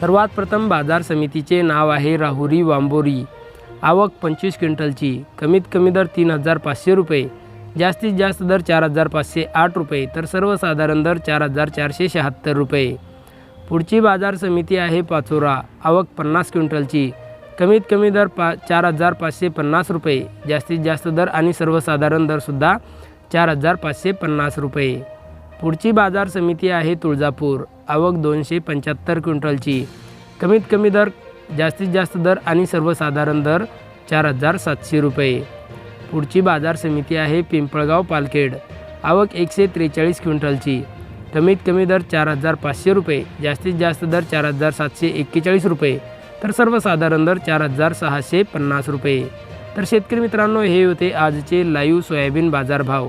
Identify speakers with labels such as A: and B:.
A: सर्वात प्रथम बाजार समितीचे नाव आहे राहुरी वांबोरी. आवक पंचवीस क्विंटलची. कमीत कमी दर तीन हजार पाचशे रुपये. जास्तीत जास्त दर चार हजार पाचशे आठ रुपये. तर सर्वसाधारण दर चार हजार चारशे शहात्तर रुपये. पुढची बाजार समिती आहे पाचोरा. आवक पन्नास क्विंटलची. कमीत कमी दर पा चार हजार पाचशे पन्नास रुपये. जास्तीत जास्त दर आणि सर्वसाधारण दरसुद्धा चार हजार पाचशे पन्नास रुपये. पुढची बाजार समिती आहे तुळजापूर. आवक दोनशे पंच्याहत्तर क्विंटलची. कमीत कमी दर जास्तीत जास्त दर आणि सर्वसाधारण दर चार हजार सातशे रुपये. पुढची बाजार समिती आहे पिंपळगाव पालखेड. आवक एकशे त्रेचाळीस क्विंटलची. कमीत कमी दर चार हजार पाचशे रुपये. जास्तीत जास्त दर चार हजार सातशे एक्केचाळीस रुपये. तर सर्वसाधारण दर चार हजार सहाशे पन्नास रुपये. तर शेतकरी मित्रांनो हे होते आजचे लाईव्ह सोयाबीन बाजारभाव.